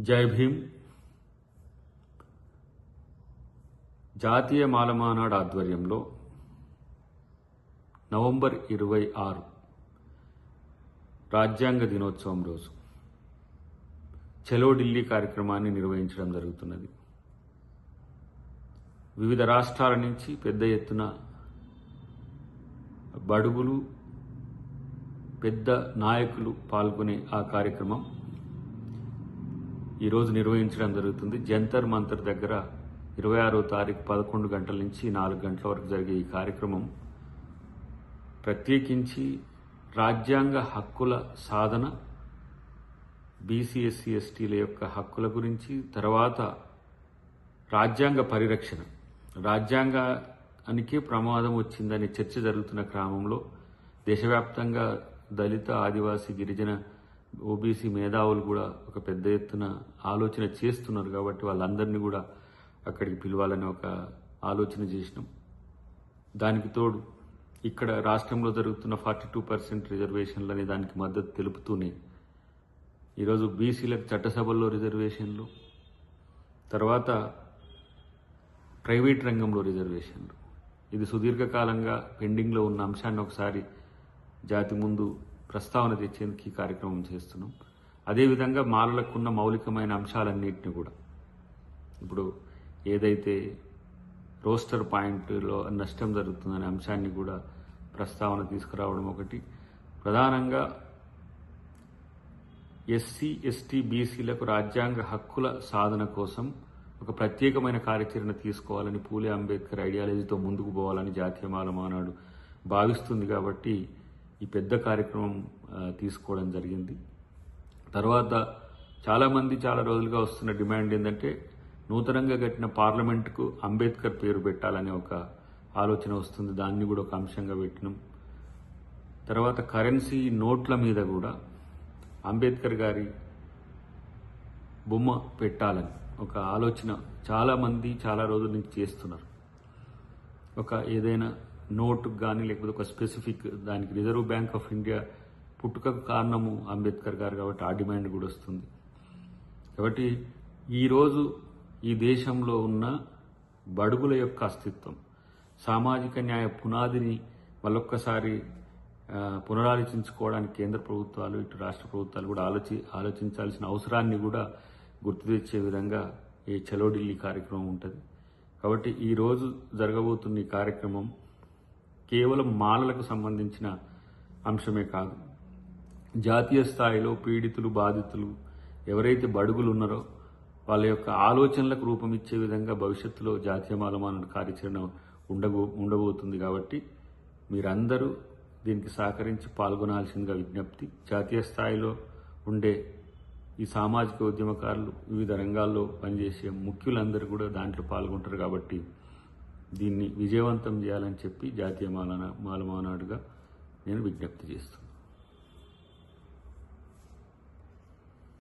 జై భీమ్. జాతీయ మాలమానాడు ఆధ్వర్యంలో నవంబర్ ఇరవై ఆరు రాజ్యాంగ దినోత్సవం రోజు చలో ఢిల్లీ కార్యక్రమాన్ని నిర్వహించడం జరుగుతున్నది. వివిధ రాష్ట్రాల నుంచి పెద్ద ఎత్తున బడుగులు పెద్ద నాయకులు పాల్గొనే ఆ కార్యక్రమం ఈరోజు నిర్వహించడం జరుగుతుంది. జంతర్ మంతర్ దగ్గర ఇరవై ఆరో తారీఖు పదకొండు గంటల నుంచి నాలుగు గంటల వరకు జరిగే ఈ కార్యక్రమం ప్రత్యేకించి రాజ్యాంగ హక్కుల సాధన బీసీ ఎస్సీ ఎస్టీల యొక్క హక్కుల గురించి తర్వాత రాజ్యాంగ పరిరక్షణ. రాజ్యాంగానికి ప్రమాదం వచ్చిందని చర్చ జరుగుతున్న క్రమంలో దేశవ్యాప్తంగా దళిత ఆదివాసీ గిరిజన ఓబీసీ మేధావులు కూడా ఒక పెద్ద ఎత్తున ఆలోచన చేస్తున్నారు కాబట్టి వాళ్ళందరినీ కూడా అక్కడికి పిలవాలని ఒక ఆలోచన చేసినాం. దానికి తోడు ఇక్కడ రాష్ట్రంలో జరుగుతున్న ఫార్టీ టూ పర్సెంట్ రిజర్వేషన్లు అనే దానికి మద్దతు తెలుపుతూనే ఈరోజు బీసీలకు చట్టసభల్లో రిజర్వేషన్లు తర్వాత ప్రైవేట్ రంగంలో రిజర్వేషన్లు. ఇది సుదీర్ఘకాలంగా పెండింగ్లో ఉన్న అంశాన్ని ఒకసారి జాతి ముందు ప్రస్తావన తెచ్చేందుకు ఈ కార్యక్రమం చేస్తున్నాం. అదేవిధంగా మాలలకున్న మౌలికమైన అంశాలన్నింటినీ కూడా. ఇప్పుడు ఏదైతే రోస్టర్ పాయింట్లో నష్టం జరుగుతుందనే అంశాన్ని కూడా ప్రస్తావన తీసుకురావడం ఒకటి. ప్రధానంగా ఎస్సీ ఎస్టీ బీసీలకు రాజ్యాంగ హక్కుల సాధన కోసం ఒక ప్రత్యేకమైన కార్యాచరణ తీసుకోవాలని పూలే అంబేద్కర్ ఐడియాలజీతో ముందుకు పోవాలని జాతీయ మాల మానాడు భావిస్తుంది కాబట్టి ఈ పెద్ద కార్యక్రమం తీసుకోవడం జరిగింది. తర్వాత చాలామంది చాలా రోజులుగా వస్తున్న డిమాండ్ ఏంటంటే నూతనంగా కట్టిన పార్లమెంటుకు అంబేద్కర్ పేరు పెట్టాలనే ఒక ఆలోచన వస్తుంది. దాన్ని కూడా ఒక అంశంగా పెట్టినాం. తర్వాత కరెన్సీ నోట్ల మీద కూడా అంబేద్కర్ గారి బొమ్మ పెట్టాలని ఒక ఆలోచన చాలామంది చాలా రోజుల నుంచి చేస్తున్నారు. ఒక ఏదైనా నోటు కానీ లేకపోతే ఒక స్పెసిఫిక్ దానికి రిజర్వ్ బ్యాంక్ ఆఫ్ ఇండియా పుట్టుకకు కారణము అంబేద్కర్ గారు కాబట్టి ఆ డిమాండ్ కూడా వస్తుంది. కాబట్టి ఈరోజు ఈ దేశంలో ఉన్న బడుగుల యొక్క అస్తిత్వం సామాజిక న్యాయ పునాదిని మళ్ళొక్కసారి పునరాలోచించుకోవడానికి కేంద్ర ప్రభుత్వాలు ఇటు రాష్ట్ర ప్రభుత్వాలు కూడా ఆలోచి ఆలోచించాల్సిన అవసరాన్ని కూడా గుర్తు తెచ్చే విధంగా ఈ చలో ఢిల్లీ కార్యక్రమం ఉంటుంది. కాబట్టి ఈరోజు జరగబోతున్న ఈ కార్యక్రమం కేవలం మాలలకు సంబంధించిన అంశమే కాదు. జాతీయ స్థాయిలో పీడితులు బాధితులు ఎవరైతే బడుగులు ఉన్నారో వాళ్ళ యొక్క ఆలోచనలకు రూపం ఇచ్చే విధంగా భవిష్యత్తులో జాతీయ మాలమాన కార్యాచరణ ఉండబో ఉండబోతుంది కాబట్టి మీరందరూ దీనికి సహకరించి పాల్గొనాల్సిందిగా విజ్ఞప్తి. జాతీయ స్థాయిలో ఉండే ఈ సామాజిక ఉద్యమకారులు వివిధ రంగాల్లో పనిచేసే ముఖ్యులందరూ కూడా దాంట్లో పాల్గొంటారు కాబట్టి దీన్ని విజయవంతం చేయాలని చెప్పి జాతీయ మాలన మాలమానాడుగా నేను విజ్ఞప్తి చేస్తున్నాను.